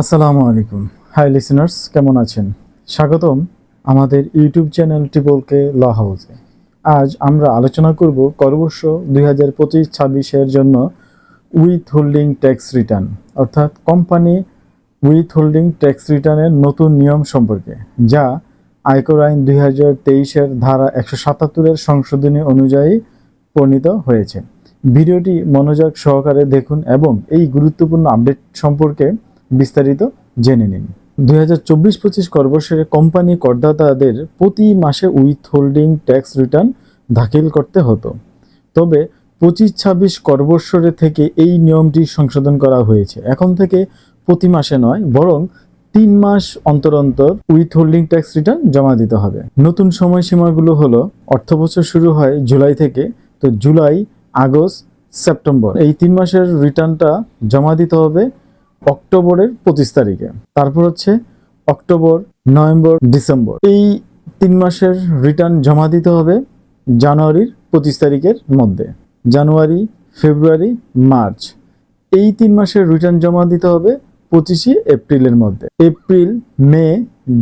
আসসালামু আলাইকুম। High listeners কেমন আছেন? স্বাগতম আমাদের ইউটিউব চ্যানেল টিপলকে ল হাউসে। আজ আমরা আলোচনা করব করবর্ষ দুই হাজার পঁচিশ ছাব্বিশের জন্য উইথ হোল্ডিং ট্যাক্স রিটার্ন অর্থাৎ কোম্পানি উইথ হোল্ডিং ট্যাক্স রিটার্নের নতুন নিয়ম সম্পর্কে, যা আয়কর আইন দুই হাজার তেইশের ধারা একশো সাতাত্তরের সংশোধনী অনুযায়ী প্রণীত হয়েছে। ভিডিওটি মনোযোগ সহকারে দেখুন এবং এই গুরুত্বপূর্ণ আপডেট সম্পর্কে বিস্তারিত জেনে নিন। দুই হাজার চব্বিশ পঁচিশ কোম্পানি করদাতাদের প্রতি মাসে উইথ হোল্ডিং ট্যাক্স রিটার্ন দাখিল করতে হতো। তবে পঁচিশ ছাব্বিশ করবর্ষরে থেকে এই নিয়মটি সংশোধন করা হয়েছে। এখন থেকে প্রতি মাসে নয়, বরং তিন মাস অন্তর অন্তর উইথ হোল্ডিং ট্যাক্স রিটার্ন জমা দিতে হবে। নতুন সময়সীমাগুলো হলো, অর্থবছর শুরু হয় জুলাই থেকে, তো জুলাই, আগস্ট, সেপ্টেম্বর। এই তিন মাসের রিটার্নটা জমা দিতে হবে। অক্টোবরের পঁচিশ তারিখে। তারপর হচ্ছে অক্টোবর, নভেম্বর, ডিসেম্বর। এই তিন মাসের রিটার্ন জমা দিতে হবে জানুয়ারির পঁচিশ তারিখের মধ্যে। January, February, March. এই তিন মাসের রিটার্ন জমা দিতে হবে পঁচিশে এপ্রিলের মধ্যে। April, May,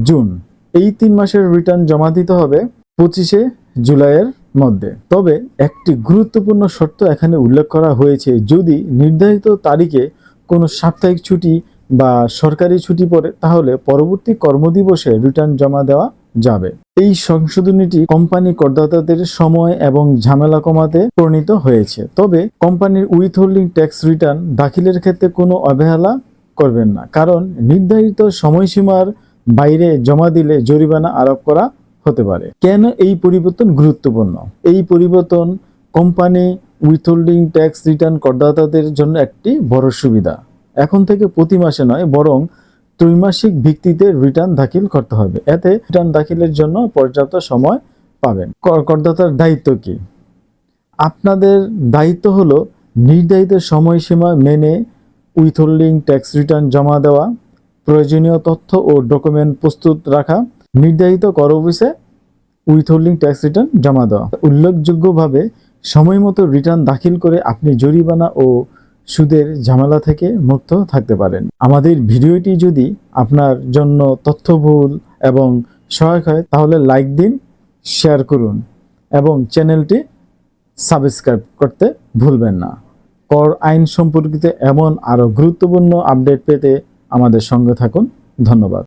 June. এই তিন মাসের রিটার্ন জমা দিতে হবে পঁচিশে জুলাইয়ের মধ্যে। তবে একটি গুরুত্বপূর্ণ শর্ত এখানে উল্লেখ করা হয়েছে। যদি নির্ধারিত তারিখে কোনো সাপ্তাহিক ছুটি বা সরকারি ছুটি পড়ে, তাহলে পরবর্তী কর্মদিবসে রিটার্ন জমা দেওয়া যাবে। এই সংশোধনীটি কোম্পানি করদাতাদের সময় এবং ঝামেলা কমাতে প্রণীত হয়েছে। তবে কোম্পানির উইথ হোল্ডিং ট্যাক্স রিটার্ন দাখিলের ক্ষেত্রে কোনো অবহেলা করবেন না, কারণ নির্ধারিত সময়সীমার বাইরে জমা দিলে জরিমানা আরোপ করা হতে পারে। কেন এই পরিবর্তন গুরুত্বপূর্ণ? এই পরিবর্তন কোম্পানি উইথহোল্ডিং ট্যাক্স রিটার্ন করদাতাদের জন্য একটি বড় সুবিধা। এখন থেকে প্রতি মাসে নয়, বরং ত্রৈমাসিক ভিত্তিতে রিটার্ন দাখিল করতে হবে। এতে রিটার্ন দাখিলের জন্য পর্যাপ্ত সময় পাবেন। কর- করদাতার দায়িত্ব কি? আপনাদের দায়িত্ব হলো নির্ধারিত সময়সীমা মেনে উইথহোল্ডিং ট্যাক্স রিটার্ন জমা দেওয়া, প্রয়োজনীয় তথ্য ও ডকুমেন্ট প্রস্তুত রাখা, নির্ধারিত কর অফিসে উইথহোল্ডিং ট্যাক্স রিটার্ন জমা দেওয়া। উল্লেখযোগ্যভাবে সময় মতো রিটার্ন দাখিল করে আপনি জরিমানা ও সুদের ঝামেলা থেকে মুক্ত থাকতে পারেন। আমাদের ভিডিওটি যদি আপনার জন্য তথ্যবহুল এবং সহায়ক হয়, তাহলে লাইক দিন, শেয়ার করুন এবং চ্যানেলটি সাবস্ক্রাইব করতে ভুলবেন না। কর আইন সম্পর্কিত এমন আরও গুরুত্বপূর্ণ আপডেট পেতে আমাদের সঙ্গে থাকুন। ধন্যবাদ।